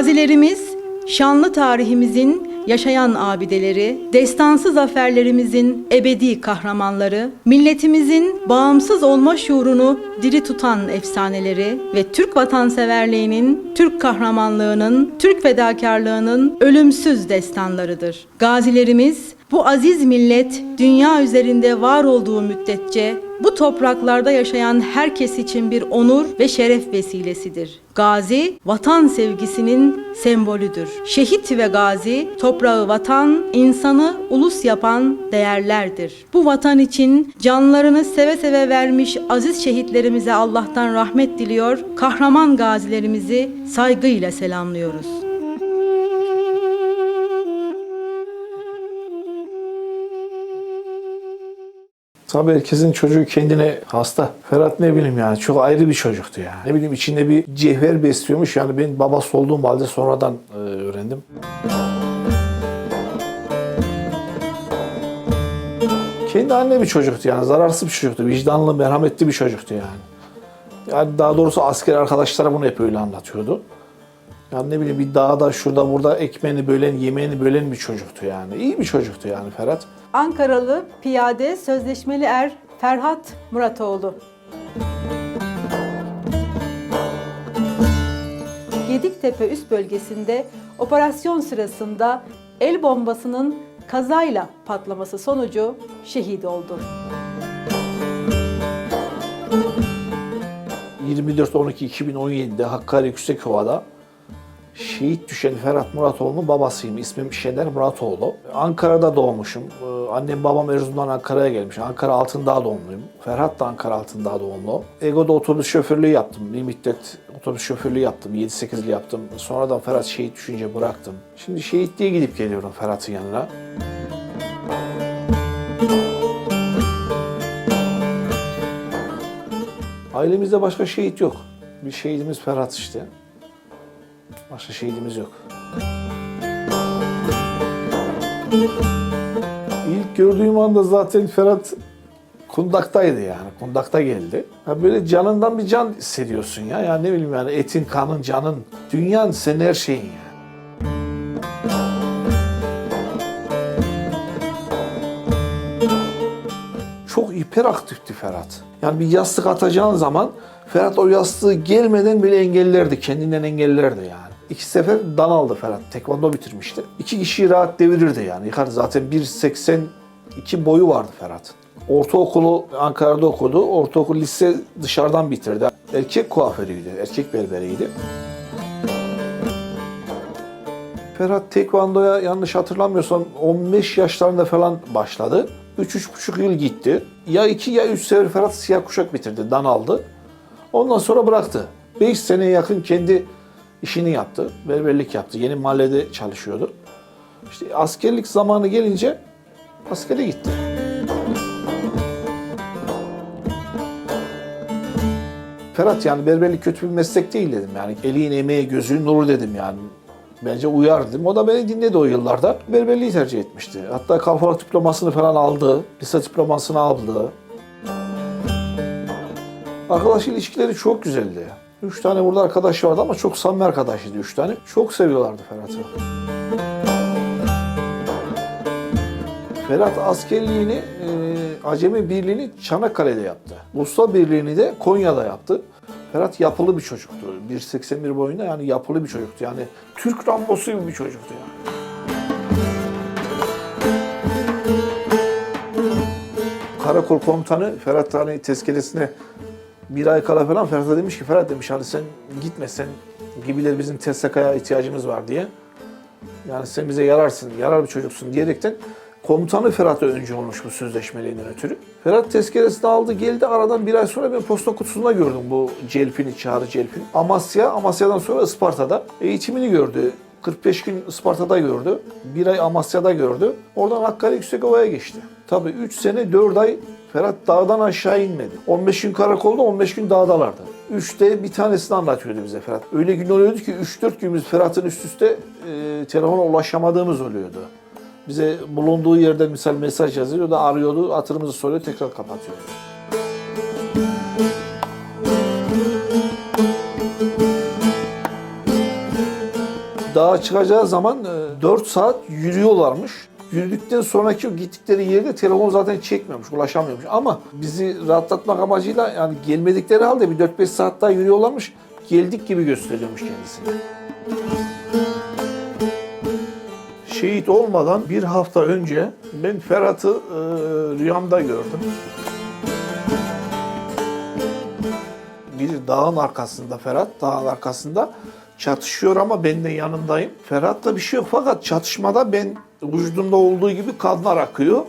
Gazilerimiz, şanlı tarihimizin yaşayan abideleri, destansı zaferlerimizin ebedi kahramanları, milletimizin bağımsız olma şuurunu diri tutan efsaneleri ve Türk vatanseverliğinin, Türk kahramanlığının, Türk fedakarlığının ölümsüz destanlarıdır. Gazilerimiz, bu aziz millet dünya üzerinde var olduğu müddetçe bu topraklarda yaşayan herkes için bir onur ve şeref vesilesidir. Gazi, vatan sevgisinin sembolüdür. Şehit ve gazi, toprağı vatan, insanı ulus yapan değerlerdir. Bu vatan için canlarını seve seve vermiş aziz şehitlerimize Allah'tan rahmet diliyor, kahraman gazilerimizi saygıyla selamlıyoruz. Tabii herkesin çocuğu kendine hasta. Ferhat ne bileyim yani çok ayrı bir çocuktu yani. Ne bileyim içinde bir cevher besliyormuş yani ben babası olduğum halde sonradan e, öğrendim. Kendi anne bir çocuktu yani zararsız bir çocuktu. Vicdanlı, merhametli bir çocuktu yani. Yani daha doğrusu asker arkadaşlara bunu hep öyle anlatıyordu. Yani ne bileyim bir dağda şurada burada ekmeğini bölen, yemeğini bölen bir çocuktu yani. İyi bir çocuktu yani Ferhat. Ankaralı piyade sözleşmeli er Ferhat Muratoğlu. Gediktepe üst bölgesinde operasyon sırasında el bombasının kazayla patlaması sonucu şehit oldu. 24-12-2017'de Hakkari Yüksekova'da şehit düşen Ferhat Muratoğlu'nun babasıyım. İsmim Şener Muratoğlu. Ankara'da doğmuşum. Ee, Annem babam Erzurum'dan Ankara'ya gelmiş. Ankara Altındağ doğumluyum. Ferhat da Ankara Altındağ doğumlu. Ego'da otobüs şoförlüğü yaptım. Bir müddet otobüs şoförlüğü yaptım. 7-8'li yaptım. Sonradan Ferhat şehit düşünce bıraktım. Şimdi şehit diye gidip geliyorum Ferhat'ın yanına. Ailemizde başka şehit yok. Bir şehidimiz Ferhat işte. Başka şehidimiz yok. İlk gördüğüm anda zaten Ferhat kundaktaydı yani. Kundakta geldi. Ha böyle canından bir can hissediyorsun ya. Yani ne bileyim yani etin, kanın, canın. Dünyan senin her şeyin yani. çok hiperaktifti Ferhat. Yani bir yastık atacağın zaman Ferhat o yastığı gelmeden bile engellerdi. Kendinden engellerdi yani. İki sefer dan aldı Ferhat. Tekvando bitirmişti. İki kişiyi rahat devirirdi yani. Yıkar zaten 1.82 boyu vardı Ferhat. Ortaokulu Ankara'da okudu. Ortaokul lise dışarıdan bitirdi. Erkek kuaförüydü. Erkek berberiydi. Ferhat Tekvando'ya yanlış hatırlamıyorsam 15 yaşlarında falan başladı. 3-3,5 yıl gitti. Ya 2 ya 3 sefer Ferhat siyah kuşak bitirdi. Dan aldı. Ondan sonra bıraktı. 5 seneye yakın kendi işini yaptı. Berberlik yaptı. Yeni mahallede çalışıyordu. İşte askerlik zamanı gelince askere gitti. Ferhat yani berberlik kötü bir meslek değil dedim yani. Elin emeği gözünün nuru dedim yani. Bence uyar dedim. O da beni dinledi o yıllarda. Berberliği tercih etmişti. Hatta kalfalık diplomasını falan aldı. Lise diplomasını aldı. Arkadaş ilişkileri çok güzeldi. Üç tane burada arkadaş vardı ama çok samimi arkadaşıydı üç tane. Çok seviyorlardı Ferhat'ı. Ferhat askerliğini, e, Acemi Birliği'ni Çanakkale'de yaptı. Usta Birliği'ni de Konya'da yaptı. Ferhat yapılı bir çocuktu. 1.81 boyunda yani yapılı bir çocuktu. Yani Türk Rambosu gibi bir çocuktu yani. Karakol komutanı Ferhat hani tezkeresine bir ay kala falan Ferhat'a demiş ki Ferhat demiş hani sen gitme sen gibiler bizim TSK'ya ihtiyacımız var diye. Yani sen bize yararsın, yarar bir çocuksun diyerekten komutanı Ferhat'a öncü olmuş bu sözleşmeliğinden ötürü. Ferhat tezkeresini aldı geldi aradan bir ay sonra ben posta kutusunda gördüm bu celpini, çağrı celpini. Amasya, Amasya'dan sonra Isparta'da eğitimini gördü. 45 gün Isparta'da gördü. Bir ay Amasya'da gördü. Oradan Hakkari Yüksekova'ya geçti. Tabii 3 sene 4 ay Ferhat dağdan aşağı inmedi. 15 gün karakolda 15 gün dağdalardı. Üçte bir tanesini anlatıyordu bize Ferhat. Öyle gün oluyordu ki 3-4 gün biz Ferhat'ın üst üste e, telefona ulaşamadığımız oluyordu. Bize bulunduğu yerden misal mesaj yazıyor da arıyordu, hatırımızı soruyor, tekrar kapatıyordu. Dağa çıkacağı zaman 4 saat yürüyorlarmış. Yürüdükten sonraki gittikleri yerde telefon zaten çekmiyormuş, ulaşamıyormuş. Ama bizi rahatlatmak amacıyla yani gelmedikleri halde bir 4-5 saat daha yürüyorlarmış. Geldik gibi gösteriyormuş kendisini. Şehit olmadan bir hafta önce ben Ferhat'ı e, rüyamda gördüm. bir dağın arkasında Ferhat, dağın arkasında çatışıyor ama ben de yanındayım. Ferhat'ta bir şey yok fakat çatışmada ben vücudumda olduğu gibi kanlar akıyor.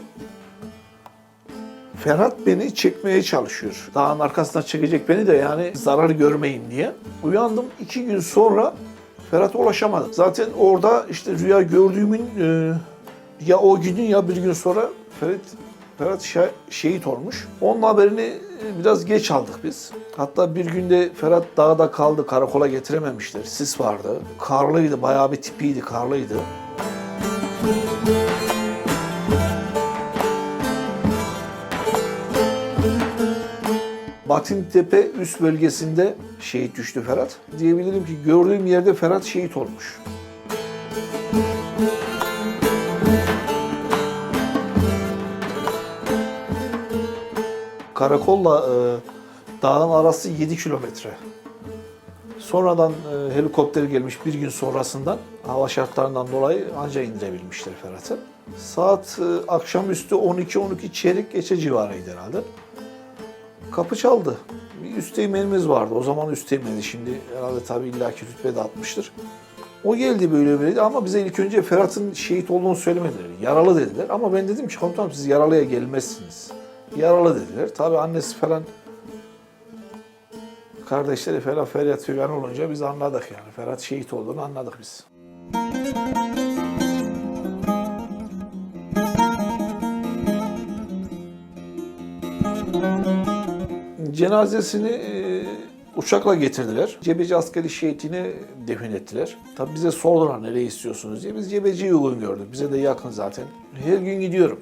Ferhat beni çekmeye çalışıyor. Dağın arkasına çekecek beni de yani zarar görmeyeyim diye. Uyandım iki gün sonra Ferhat'a ulaşamadım. Zaten orada işte rüya gördüğümün e, ya o günün ya bir gün sonra Ferhat Ferhat şa- şehit olmuş. Onun haberini e, biraz geç aldık biz. Hatta bir günde Ferhat dağda kaldı, karakola getirememişler. Sis vardı. Karlıydı, bayağı bir tipiydi, karlıydı. Batintepe üst bölgesinde şehit düştü Ferhat. Diyebilirim ki gördüğüm yerde Ferhat şehit olmuş. Karakolla e, dağın arası 7 kilometre. Sonradan e, helikopter gelmiş bir gün sonrasından hava şartlarından dolayı anca indirebilmişler Ferhat'ı. Saat e, akşamüstü 12-12 çeyrek geçe civarıydı herhalde. Kapı çaldı. Bir üsteğmenimiz vardı. O zaman üsteğmeni şimdi herhalde tabii illaki rütbe de atmıştır. O geldi böyle böyleydi ama bize ilk önce Ferhat'ın şehit olduğunu söylemediler. Yaralı dediler ama ben dedim ki komutanım siz yaralıya gelmezsiniz. Yaralı dediler. Tabii annesi falan kardeşleri falan feryat figan olunca biz anladık yani. Ferhat şehit olduğunu anladık biz. Cenazesini e, uçakla getirdiler. Cebeci askeri şehitini defin ettiler. Tabi bize sordular nereye istiyorsunuz diye. Biz Cebeci'yi uygun gördük. Bize de yakın zaten. Her gün gidiyorum.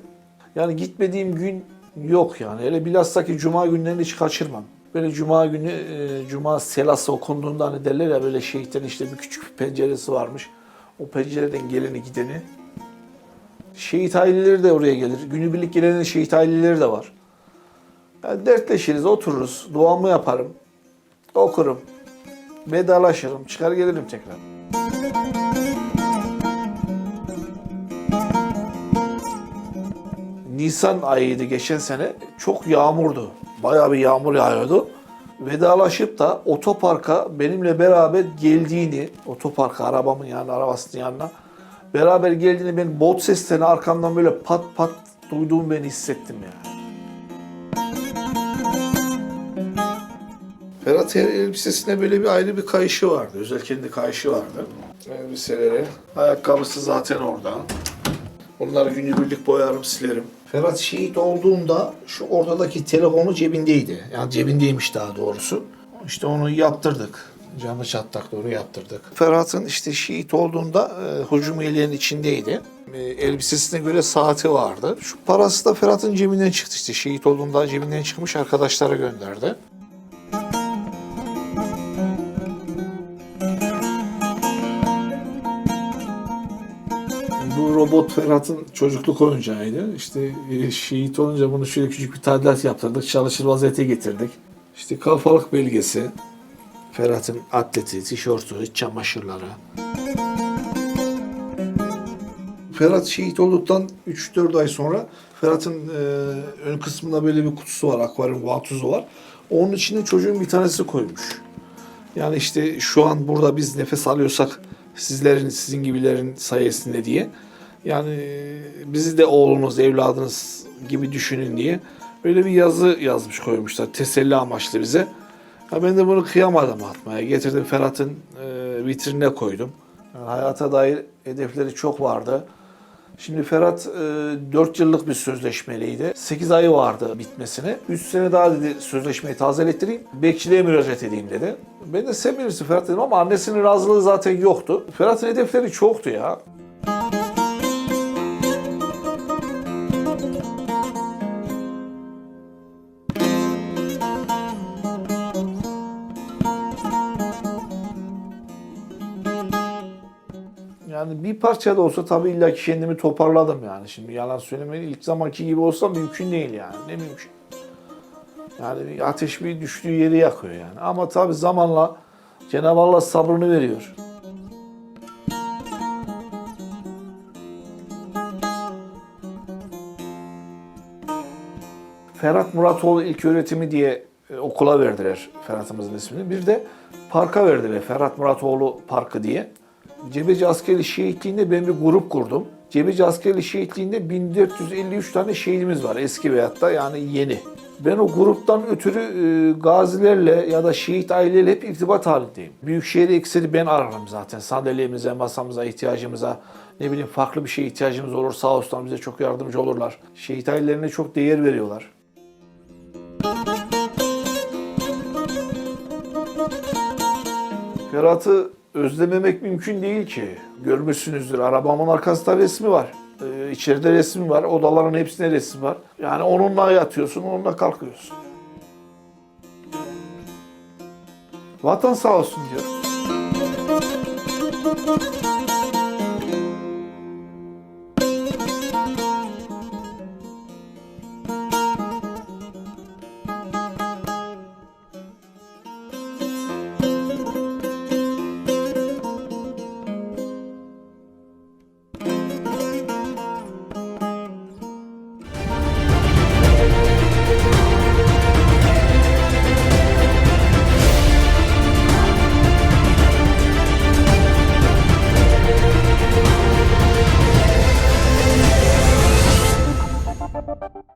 Yani gitmediğim gün yok yani. Hele bilhassa ki cuma günlerini hiç kaçırmam. Böyle cuma günü, e, cuma selası okunduğunda hani derler ya böyle şehitlerin işte bir küçük bir penceresi varmış. O pencereden geleni gideni. Şehit aileleri de oraya gelir. Günübirlik gelenin şehit aileleri de var. Yani dertleşiriz, otururuz, duamı yaparım, okurum, vedalaşırım, çıkar gelirim tekrar. Nisan ayıydı geçen sene. Çok yağmurdu. Bayağı bir yağmur yağıyordu. Vedalaşıp da otoparka benimle beraber geldiğini, otoparka arabamın yani arabasının yanına beraber geldiğini ben bot seslerini arkamdan böyle pat pat duyduğumu ben hissettim yani. Ferhat her elbisesinde böyle bir ayrı bir kayışı vardı. Özel kendi kayışı vardı. Elbiseleri. Ayakkabısı zaten orada. Onları günübirlik boyarım, silerim. Ferhat şehit olduğunda şu ortadaki telefonu cebindeydi. Yani cebindeymiş daha doğrusu. İşte onu yaptırdık. Canlı çatlak doğru yaptırdık. Ferhat'ın işte şehit olduğunda e, hücum yeleğinin içindeydi. E, elbisesine göre saati vardı. Şu parası da Ferhat'ın cebinden çıktı işte. Şehit olduğunda cebinden çıkmış arkadaşlara gönderdi. Robot Ferhat'ın çocukluk oyuncağıydı. İşte e, şehit olunca bunu şöyle küçük bir tadilat yaptırdık. Çalışır vaziyete getirdik. İşte kalfalık belgesi, Ferhat'ın atleti, tişörtü, çamaşırları. Ferhat şehit olduktan 3-4 ay sonra Ferhat'ın e, ön kısmında böyle bir kutusu var, akvaryum vantuzu var. Onun içine çocuğun bir tanesi koymuş. Yani işte şu an burada biz nefes alıyorsak sizlerin, sizin gibilerin sayesinde diye. Yani bizi de oğlunuz, evladınız gibi düşünün diye. Böyle bir yazı yazmış koymuşlar. Teselli amaçlı bize. Ya ben de bunu kıyamadım atmaya. Getirdim Ferhat'ın e, vitrinine koydum. Yani hayata dair hedefleri çok vardı. Şimdi Ferhat e, 4 yıllık bir sözleşmeliydi. 8 ayı vardı bitmesine. 3 sene daha dedi sözleşmeyi tazelettireyim. Bekçiliğe müracaat edeyim dedi. Ben de sen bilirsin Ferhat dedim ama annesinin razılığı zaten yoktu. Ferhat'ın hedefleri çoktu ya. Yani bir parça da olsa tabii illa ki kendimi toparladım yani. Şimdi yalan söylemeyi ilk zamanki gibi olsa mümkün değil yani. Ne mümkün. Yani bir ateş bir düştüğü yeri yakıyor yani. Ama tabii zamanla Cenab-ı Allah sabrını veriyor. Ferhat Muratoğlu ilk öğretimi diye e, okula verdiler Ferhat'ımızın ismini. Bir de parka verdiler Ferhat Muratoğlu Parkı diye. Cebeci Askerli Şehitliği'nde ben bir grup kurdum. Cebeci Askerli Şehitliği'nde 1453 tane şehidimiz var eski veyahut da yani yeni. Ben o gruptan ötürü e, gazilerle ya da şehit aileyle hep irtibat halindeyim. Büyükşehir ekseri ben ararım zaten. Sandalyemize, masamıza, ihtiyacımıza, ne bileyim farklı bir şeye ihtiyacımız olur. Sağ olsunlar bize çok yardımcı olurlar. Şehit ailelerine çok değer veriyorlar. Ferhat'ı özlememek mümkün değil ki. Görmüşsünüzdür. Arabamın arkasında resmi var. Ee, içeride resmi var. Odaların hepsinde resmi var. Yani onunla yatıyorsun, onunla kalkıyorsun. Vatan sağ olsun diyor.